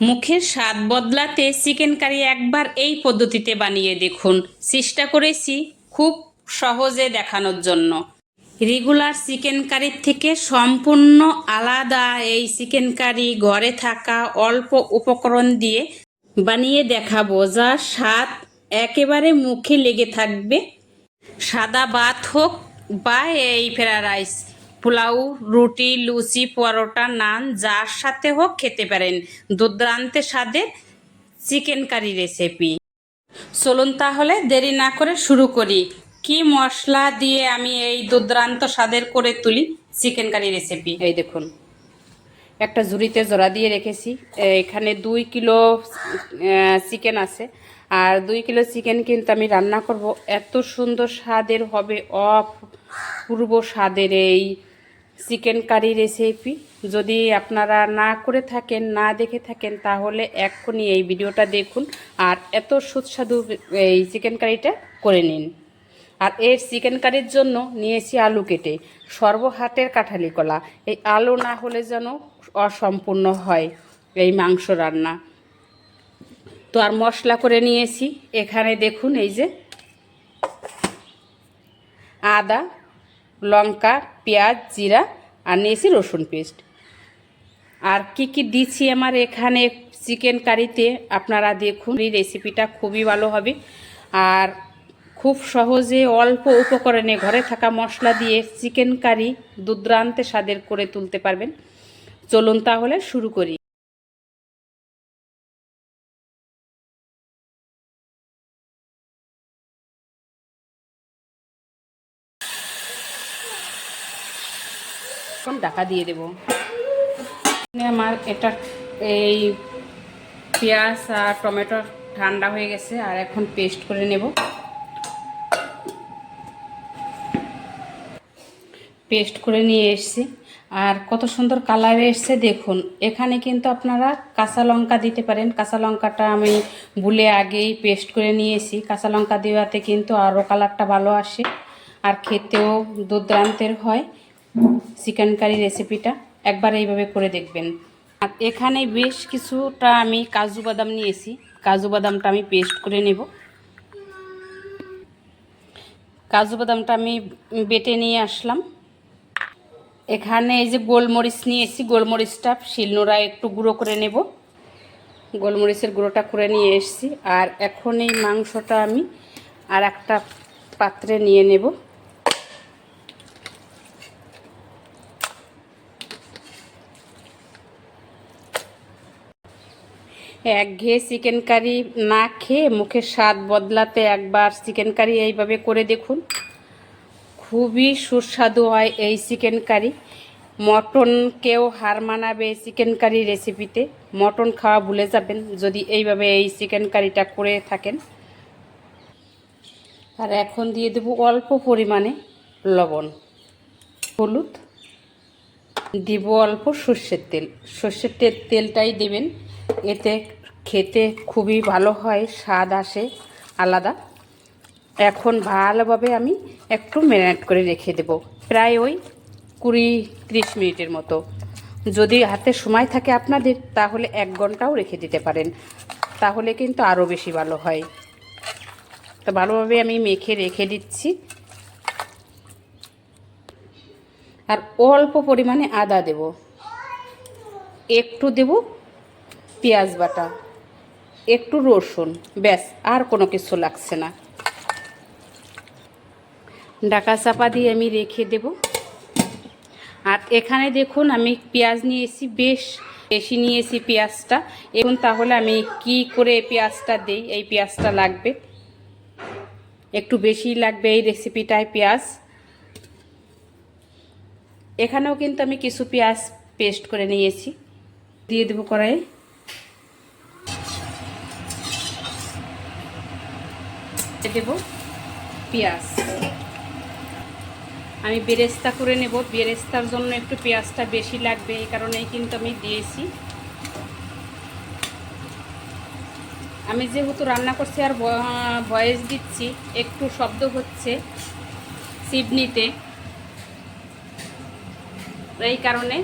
মুখের স্বাদ বদলাতে চিকেন কারি একবার এই পদ্ধতিতে বানিয়ে দেখুন। চেষ্টা করেছি খুব সহজে দেখানোর জন্য। রেগুলার চিকেন কারির থেকে সম্পূর্ণ আলাদা এই চিকেন কারি ঘরে থাকা অল্প উপকরণ দিয়ে বানিয়ে দেখাবো যা স্বাদ একেবারে মুখে লেগে থাকবে। সাদা ভাত হোক বা এই ফেরা রাইস। পোলাও, রুটি, লুচি, পরোটা, নান, যার সাথে হোক খেতে পারেন। দুর্দান্ত স্বাদের চিকেন কারি রেসিপি। চলুন তাহলে দেরি না করে শুরু করি। কি মশলা দিয়ে আমি এই দুর্দান্ত স্বাদের করে তুলি চিকেন কারি রেসিপি? এই দেখুন। একটা ঝুড়িতে জোড়া দিয়ে রেখেছি। এখানে দুই কিলো চিকেন আছে। আর দুই কিলো চিকেন কিন্তু আমি রান্না করব। এত সুন্দর স্বাদের হবে অপূর্ব স্বাদের এই চিকেন কারি রেসিপি যদি আপনারা না করে থাকেন, না দেখে থাকেন, তাহলে এক্ষুনি এই ভিডিওটা দেখুন আর এত সুস্বাদু এই চিকেন কারিটা করে নিন। আর এর চিকেন কারির জন্য নিয়েছি আলু কেটে সর্বহাটের কাঁঠালি কলা। এই আলু না হলে যেন অসম্পূর্ণ হয় এই মাংস রান্না। তো আর মশলা করে নিয়েছি, এখানে দেখুন এই যে আদা, লঙ্কা, পেঁয়াজ, জিরা আর নিয়েছি রসুন পেস্ট। আর কি কি দিচ্ছি আমার এখানে চিকেন কারিতে, আপনারা দেখুন, এই রেসিপিটা খুবই ভালো হবে। আর খুব সহজে অল্প উপকরণে ঘরে থাকা মশলা দিয়ে চিকেন কারি দুর্দান্ত স্বাদের করে তুলতে পারবেন। চলুন তাহলে শুরু করি এখন ঢাকা দিয়ে দেব। আমার এটা এই পেঁয়াজ আর টমেটো ঠান্ডা হয়ে গেছে, আর এখন পেস্ট করে নেব। পেস্ট করে নিয়ে এসছি। আর কত সুন্দর কালার এসছে, দেখুন। এখানে কিন্তু আপনারা কাঁচা লঙ্কা দিতে পারেন। কাঁচা লঙ্কাটা আমি বুলে আগেই পেস্ট করে নিয়েছি। কাঁচা লঙ্কা দেওয়াতে কিন্তু আরও কালারটা ভালো আসে। আর খেতেও দুর্দান্তের হয়। চিকেন কারি রেসিপিটা একবার এইভাবে করে দেখবেন। আর এখানে বেশ কিছুটা আমি কাজু বাদাম নিয়েছি। কাজু বাদামটা আমি পেস্ট করে নেব। কাজু বাদামটা আমি বেটে নিয়ে আসলাম। এখানে এই যে গোলমরিচ নিয়েছি, গোলমরিচটা শিলনোড়া একটু গুঁড়ো করে নেব। গোলমরিচের গুঁড়োটা করে নিয়ে এসেছি। আর এখন এই মাংসটা আমি আর একটা পাত্রে নিয়ে নেব। একঘেয়ে চিকেন কারি না খেয়ে মুখের স্বাদ বদলাতে একবার চিকেন কারি এইভাবে করে দেখুন। খুবই সুস্বাদু হয় এই চিকেন কারি মটনকেও হার মানাবে চিকেন কারি রেসিপিতে মটন খাওয়া ভুলে যাবেন যদি এইভাবে এই চিকেন কারিটা করে থাকেন। আর এখন দিয়ে দেবো অল্প পরিমাণে লবণ। হলুদ। দিব অল্প সর্ষের তেল। সর্ষের তেল তেলটাই দেবেন। এতে খেতে খুবই ভালো হয়, স্বাদ আসে, আলাদা। এখন ভালোভাবে আমি একটু ম্যারিনেট করে রেখে দেব, প্রায় ওই কুড়ি ত্রিশ মিনিটের মতো। যদি হাতে সময় থাকে আপনাদের, তাহলে এক ঘন্টাও রেখে দিতে পারেন, তাহলে কিন্তু আরও বেশি ভালো হয়। তো ভালোভাবে আমি মেখে রেখে দিচ্ছি। আর অল্প পরিমাণে আদা দেব। একটু দেব পেঁয়াজ বাটা, একটু রসুন, ব্যাস, আর কোনো কিছু লাগছে না। ডাকা চাপা দিয়ে আমি রেখে দেব। আর এখানে দেখুন, আমি পেঁয়াজ নিয়েছি, বেশ বেশি নিয়েছি পেঁয়াজটা। এখন তাহলে আমি কি করে পেঁয়াজটা দেই? এই পেঁয়াজটা লাগবে। একটু বেশি লাগবে এই রেসিপিটায় পেঁয়াজ। এখানেও কিন্তু আমি কিছু পেঁয়াজ পেস্ট করে নিয়েছি। দিয়ে দেবো কড়াইয়ে। দেব, পেঁয়াজ। আমি বেরেস্তা করে নেব। বেরেস্তার জন্য একটু পেঁয়াজটা বেশি লাগবে, এই কারণেই কিন্তু আমি দিয়েছি। আমি যেহেতু রান্না করছি আর ভয়েস দিচ্ছি, একটু শব্দ হচ্ছে সিডনিতে। এই কারণে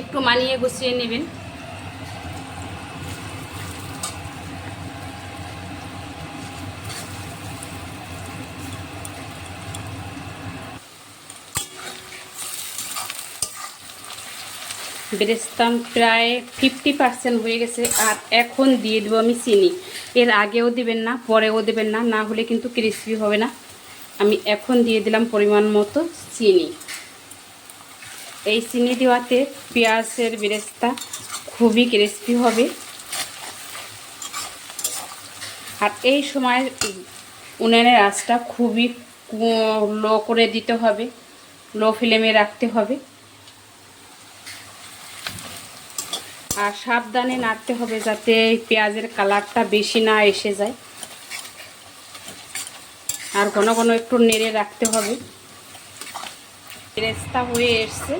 একটু মানিয়ে গুছিয়ে নেবেন। বেরেস্তাম প্রায় ফিফটি পার্সেন্ট হয়ে গেছে আর এখন দিয়ে দেবো আমি চিনি। এর আগেও দেবেন না, পরেও দেবেন না না হলে কিন্তু ক্রিসপি হবে না। আমি এখন দিয়ে দিলাম পরিমাণ মতো চিনি। এই চিনি দেওয়াতে পেঁয়াজের বেরেস্তা খুবই ক্রিসপি হবে। আর এই সময় উনানের আঁচটা খুবই লো করে দিতে হবে, লো ফ্লেমে রাখতে হবে। আর সাবধানে নাড়তে হবে যাতে পেঁয়াজের কালারটা বেশি না এসে যায়। আর ঘন ঘন একটু নেড়ে রাখতে হবে। রেস্তা হয়ে এসছে।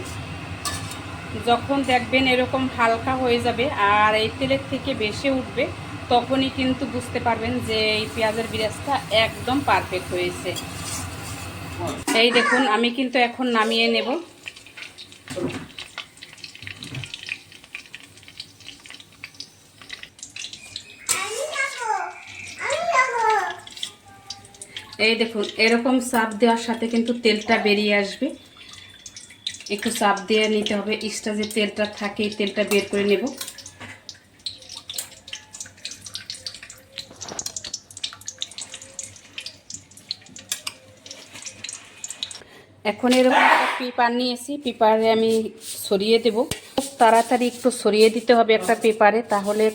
যখন দেখবেন এরকম হালকা হয়ে যাবে আর এই তেলের থেকে বেশি উঠবে, তখনই কিন্তু বুঝতে পারবেন যে এই পেঁয়াজের বিরাজটা একদম পারফেক্ট হয়েছে। এই দেখুন, আমি কিন্তু এখন নামিয়ে নেব। এই দেখুন, এরকম চাপ দেওয়ার সাথে কিন্তু তেলটা বেরিয়ে আসবে। একটু চাপ দিয়ে নিতে হবে এক্সট্রা যে তেলটা থাকে তেলটা বের করে নেব। এখন এরকম একটা পেপার নিয়েছি, পেপারে আমি সরিয়ে দেব। তাড়াতাড়ি একটু সরিয়ে দিতে হবে একটা পেপারে, তাহলে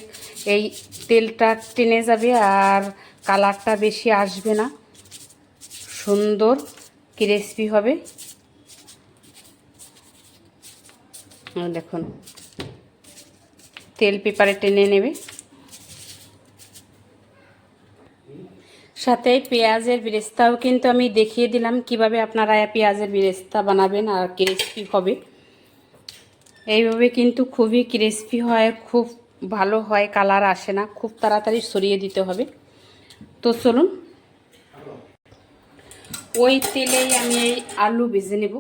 এই তেলটা টেনে যাবে আর কালারটা বেশি আসবে না। সুন্দর ক্রিসপি হবে? দেখুন, তেল পেপারে টেনে নেবে। সাথে পেঁয়াজের বিরেস্তাও কিন্তু আমি দেখিয়ে দিলাম কীভাবে আপনারা পেঁয়াজের বিরেস্তা বানাবেন আর ক্রিসপি হবে। এইভাবে কিন্তু খুবই ক্রিসপি হয়, খুব ভালো হয় কালার আসে না, খুব তাড়াতাড়ি সরিয়ে দিতে হবে। তো চলুন ওই তেলেই আমি এই আলু ভেজে নেব।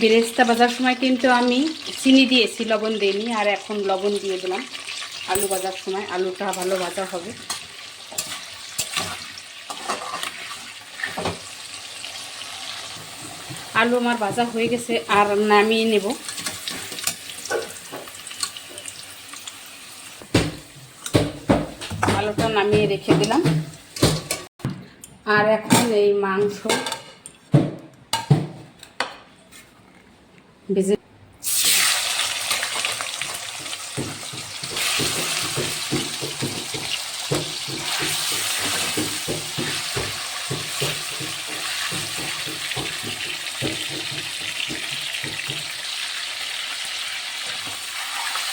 বেরেস্তা বাজার সময় কিন্তু আমি চিনি দিয়েছি, লবণ দিইনি, আর এখন লবণ দিয়ে দিলাম। আলু ভাজার সময় আলুটা ভালো ভাজা হবে। আলু আমার ভাজা হয়ে গেছে, আর নামিয়ে নেব। আলুটা নামিয়ে রেখে দিলাম। আর এখন এই মাংস ভেজে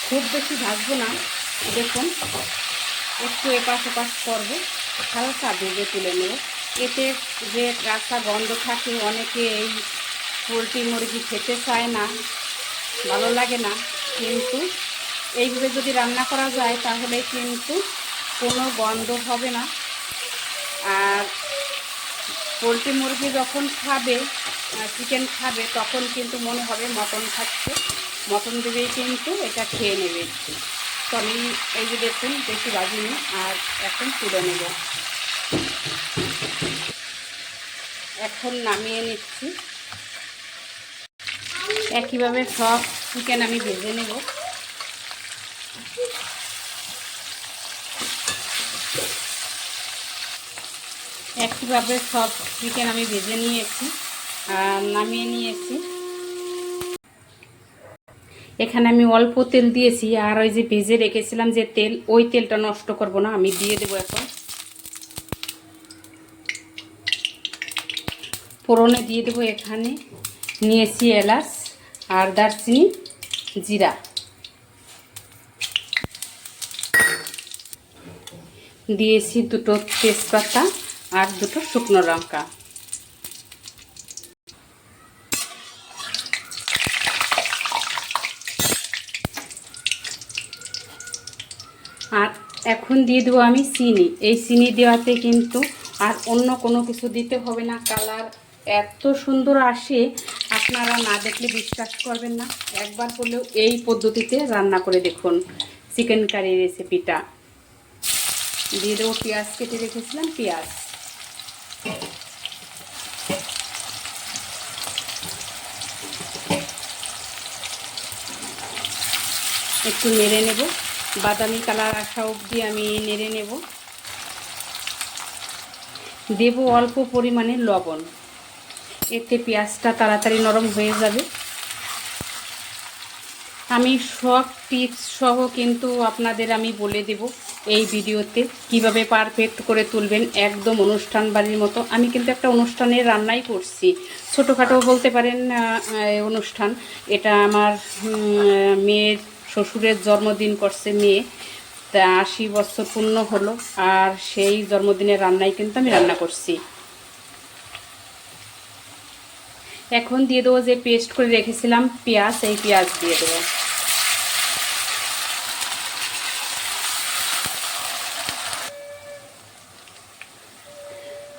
খুব বেশি ভাজবো না দেখুন। একটু এপাশ ওপাশ করব। হালকা ভেজে তুলে নেব। এতে যে রাস্তা গন্ধ থাকে, অনেকে এই পোলট্রি মুরগি খেতে চায় না, ভালো লাগে না। কিন্তু এইভাবে যদি রান্না করা যায়, তাহলে কিন্তু কোনো গন্ধ হবে না। আর পোলট্রি মুরগি যখন খাবে চিকেন খাবে, তখন কিন্তু মনে হবে মটন খাচ্ছে। মটন দেবেই কিন্তু এটা খেয়ে নেবে। তো আমি এই যে দেখুন বেশি বাজিনি, আর এখন তুলে নেব। এখন নামিয়ে নিচ্ছি। একইভাবে সব চিকেন আমি ভেজে নেব। একইভাবে সব চিকেন আমি ভেজে নিয়েছি, আর নামিয়ে নিয়েছি। এখানে আমি অল্প তেল দিয়েছি, আর ওই যে ভেজে রেখেছিলাম যে তেল, ওই তেলটা নষ্ট করব না, আমি দিয়ে দেবো এখন। ফোড়নে দিয়ে দেবো এখানে নিয়েছি এলাচ আর দারচিনি জিরা। দিয়েছি দুটো তেজপাতা আর দুটো শুকনো লঙ্কা আর এখন দিয়ে দেবো আমি চিনি। এই চিনি দেওয়াতে কিন্তু আর অন্য কোনো কিছু দিতে হবে না। কালার এত সুন্দর আসে, আপনারা না দেখলে বিশ্বাস করবেন না। একবার হলেও এই পদ্ধতিতে রান্না করে দেখুন চিকেন কারি রেসিপিটা। দিয়ে দেবো পেঁয়াজ কেটে রেখেছিলাম, পেঁয়াজ। একটু নেড়ে নেব। বাদামি কালার আসা অবধি আমি নেড়ে নেব। দেব অল্প পরিমাণে লবণ। এতে পেঁয়াজটা তাড়াতাড়ি নরম হয়ে যাবে। আমি সব টিপস সহ কিন্তু আপনাদের আমি বলে দেব এই ভিডিওতে কীভাবে পারফেক্ট করে তুলবেন একদম অনুষ্ঠান বাড়ির মতো। আমি কিন্তু একটা অনুষ্ঠানের রান্নাই করছি। ছোটোখাটো বলতে পারেন অনুষ্ঠান। এটা আমার মেয়ের শ্বশুরের জন্মদিন করছে মেয়ে, তা আশি বছর পূর্ণ হলো আর সেই জন্মদিনের রান্নাই কিন্তু আমি রান্না করছি। এখন দিয়ে দেবো যে পেস্ট করে রেখেছিলাম পেঁয়াজ, এই পেঁয়াজ দিয়ে দেবো।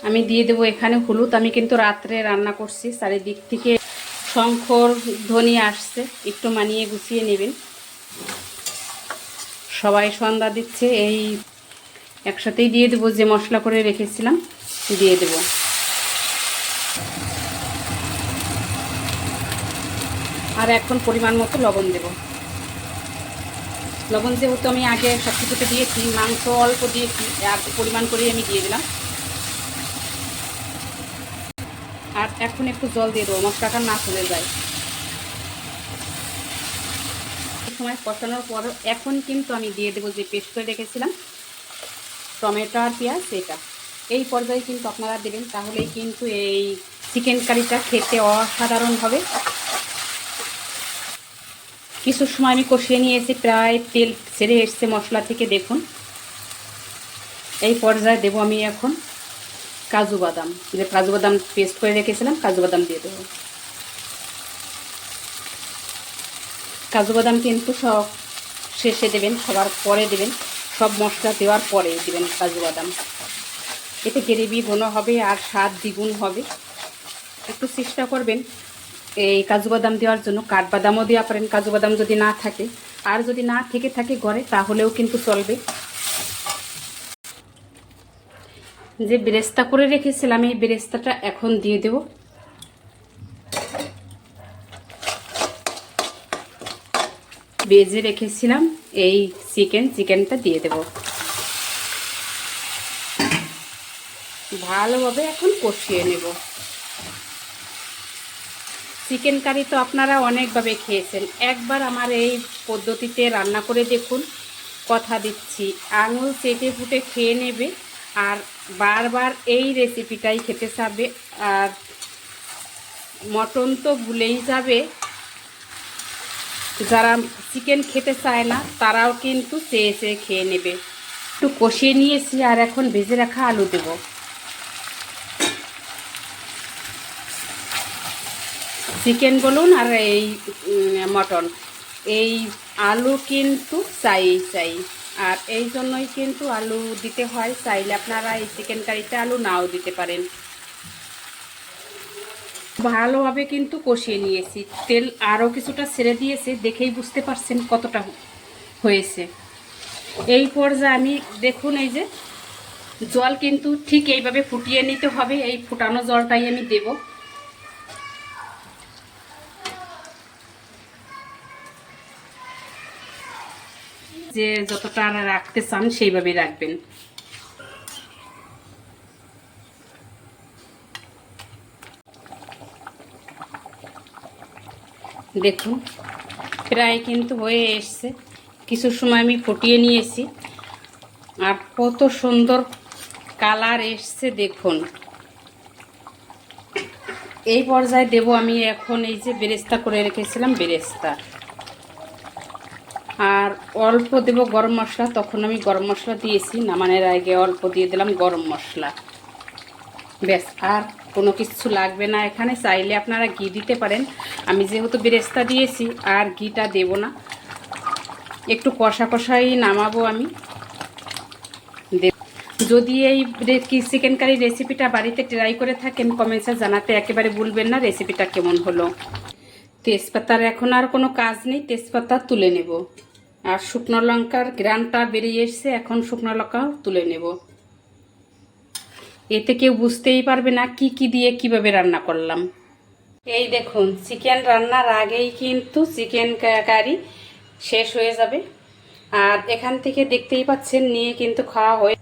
আমি দিয়ে দেবো এখানে হলুদ। আমি কিন্তু রাত্রে রান্না করছি, চারিদিক থেকে শঙ্কর ধ্বনি আসছে। একটু মানিয়ে গুছিয়ে নেবেন। সবাই সন্ধ্যা দিচ্ছে, এই একসাথেই দিয়ে দেবো, যে মশলা করে রেখেছিলাম, দিয়ে দেবো। আর এখন পরিমাণ মতো লবণ দেব। লবণ যেহেতু আমি আগে সব কিছুতে দিয়েছি, মাংস অল্প দিয়েছি, আর পরিমাণ করেই আমি দিয়ে দিলাম। আর এখন একটু জল দিয়ে দেবো, মশলাটা না চলে যায়। সময় কষানোর পর এখন কিন্তু আমি দিয়ে দেবো যে পেস্ট করে রেখেছিলাম, টমেটো আর পেঁয়াজ এটা এই পর্যায়ে কিন্তু আপনারা দেবেন তাহলেই কিন্তু এই চিকেন কারিটা খেতে অসাধারণ হবে। কিছু সময় আমি কষিয়ে নিয়েছি, প্রায় তেল ছেড়ে এসছে মশলা থেকে, দেখুন। এই পর্যায়ে দেবো আমি এখন কাজু বাদাম, যে কাজু বাদাম পেস্ট করে রেখেছিলাম, কাজু বাদাম দিয়ে দেবো। কাজু বাদাম কিন্তু সব শেষে দেবেন, সবার পরে দেবেন, সব মশলা দেওয়ার পরে দেবেন কাজু বাদাম। এতে গ্রেভি ঘন হবে আর স্বাদ দ্বিগুণ হবে। একটু চেষ্টা করবেন এই কাজু বাদাম দেওয়ার জন্য। কাঠবাদামও দেওয়া পারেন, কাজু বাদাম যদি না থাকে। আর যদি না থেকে থাকে ঘরে, তাহলেও কিন্তু চলবে। যে বেরেস্তা করে রেখেছিলাম, এই বেরেস্তাটা এখন দিয়ে দেব। বেজে রেখেছিলাম, এই চিকেন চিকেনটা দিয়ে দেব। ভালোভাবে এখন কষিয়ে নেব। চিকেন কারি তো আপনারা অনেকভাবে খেয়েছেন। একবার আমার এই পদ্ধতিতে রান্না করে দেখুন, কথা দিচ্ছি। আঙুল চেটে ফুটে খেয়ে নেবে আর বারবার এই রেসিপিটাই খেতে চাবে। আর মটন তো ভুলেই যাবে। যারা চিকেন খেতে চায় না, তারাও কিন্তু চেয়ে চেয়ে খেয়ে নেবে। একটু কষিয়ে নিয়েছি আর এখন ভেজে রাখা আলু দেবো। চিকেন বলুন আর এই মটন। এই আলু কিন্তু চাই চাই। আর এই জন্যই কিন্তু আলু দিতে হয়, চাইলে আপনারা এই চিকেন কারিতে আলু নাও দিতে পারেন। ভালোভাবে কিন্তু কষিয়ে নিয়েছি। তেল আরও কিছুটা ছেড়ে দিয়েছে, দেখেই বুঝতে পারছেন কতটা হয়েছে। এই পর্যায়ে আমি, দেখুন এই যে, জল কিন্তু ঠিক এইভাবে ফুটিয়ে নিতে হবে, এই ফুটানো জলটাই আমি দেবো। যে যতটা রাখতে চান সেইভাবে রাখবেন। দেখুন, প্রায় কিন্তু হয়ে এসছে। কিছু সময় আমি ফুটিয়ে নিয়েছি। আর কত সুন্দর কালার এসছে, দেখুন। এই পর্যায়ে দেব আমি এখন এই যে বেরেস্তা করে রেখেছিলাম, বেরেস্তা। আর অল্প দেব গরম মশলা, তখন আমি গরম মশলা দিয়েছি। নামানের আগে অল্প দিয়ে দিলাম গরম মশলা। ব্যাস, আর কোনো কিছু লাগবে না এখানে। চাইলে আপনারা ঘি দিতে পারেন। আমি যেহেতু বেরেস্তা দিয়েছি, আর ঘিটা দেব না। একটু কষা কষাই নামাবো আমি। যদি এই চিকেন কারি রেসিপিটা বাড়িতে ট্রাই করে থাকেন কমেন্টসে জানাতে একেবারে ভুলবেন না রেসিপিটা কেমন হলো। তেজপাতার এখন আর কোনো কাজ নেই, তেজপাতা তুলে নেব। আর শুকনো লঙ্কার গ্রানটা বেরিয়ে এসছে, এখন শুকনো লঙ্কা তুলে নেব। এতে কেউ বুঝতেই পারবে না কি কি দিয়ে কীভাবে রান্না করলাম। এই দেখুন চিকেন রান্নার আগেই কিন্তু চিকেন কারি শেষ হয়ে যাবে। আর এখান থেকে দেখতেই পাচ্ছেন, নিয়ে কিন্তু খাওয়া হয়ে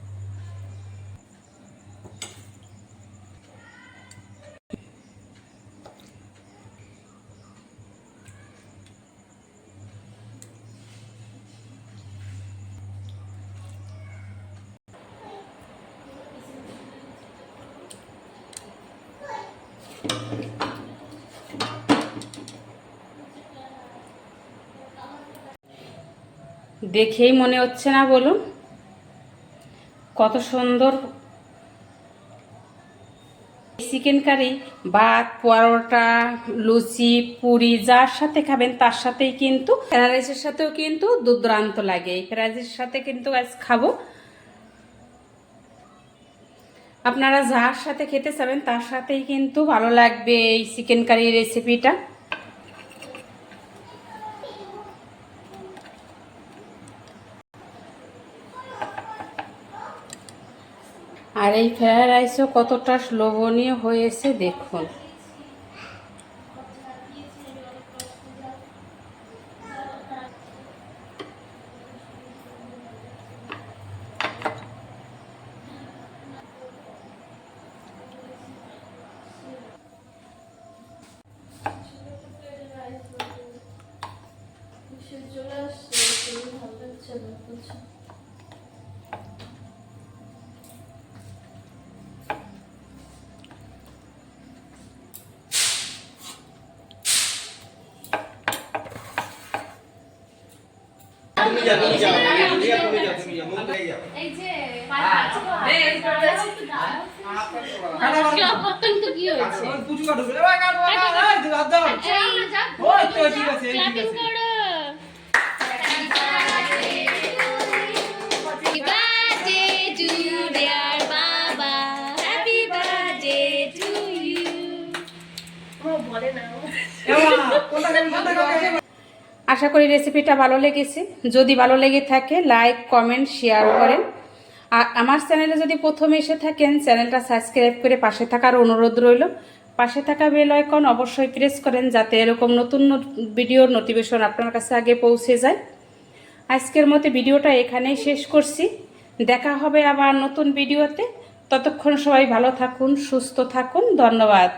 দেখেই মনে হচ্ছে না, বলুন। কত সুন্দর। চিকেন কারি ভাত, পরোটা, লুচি, পুরি, যার সাথে খাবেন তার সাথেই কিন্তু ফ্রাইড রাইসের সাথেও কিন্তু দুর্দান্ত লাগে। এই ফ্রাইড রাইসের সাথে কিন্তু আজ খাব। আপনারা যার সাথে খেতে চাবেন তার সাথেই কিন্তু ভালো লাগবে এই চিকেন কারি রেসিপিটা। আর এই ফ্রায়েড রাইসও কতটা লোভনীয় হয়েছে দেখুন চলে আসছে শরীর ভালো লাগছে না বুঝছ তুমি যা তুমি যাও তুমি যা তুমি যা তুমি যা মুখ দিয়ে যাও এই যে তো কি হয়েছে পুচু কাটু এ কাটু কাটু দাও দাও ওই তো ঠিক আছে ঠিক আছে Happy birthday to dear Baba. Happy birthday to you. এমা কোনটা কোন কোনটা কোনটা আশা করি রেসিপিটা ভালো লেগেছে। যদি ভালো লেগে থাকে লাইক কমেন্ট শেয়ার করেন। আর আমার চ্যানেলে যদি প্রথম এসে থাকেন, চ্যানেলটা সাবস্ক্রাইব করে পাশে থাকার অনুরোধ রইল। পাশে থাকা বেল আইকন অবশ্যই প্রেস করেন যাতে এরকম নতুন ভিডিওর নোটিফিকেশন আপনার কাছে আগে পৌঁছে যায়। আজকের মতো ভিডিওটা এখানেই শেষ করছি। দেখা হবে আবার নতুন ভিডিওতে। ততক্ষণ সবাই ভালো থাকুন, সুস্থ থাকুন। ধন্যবাদ।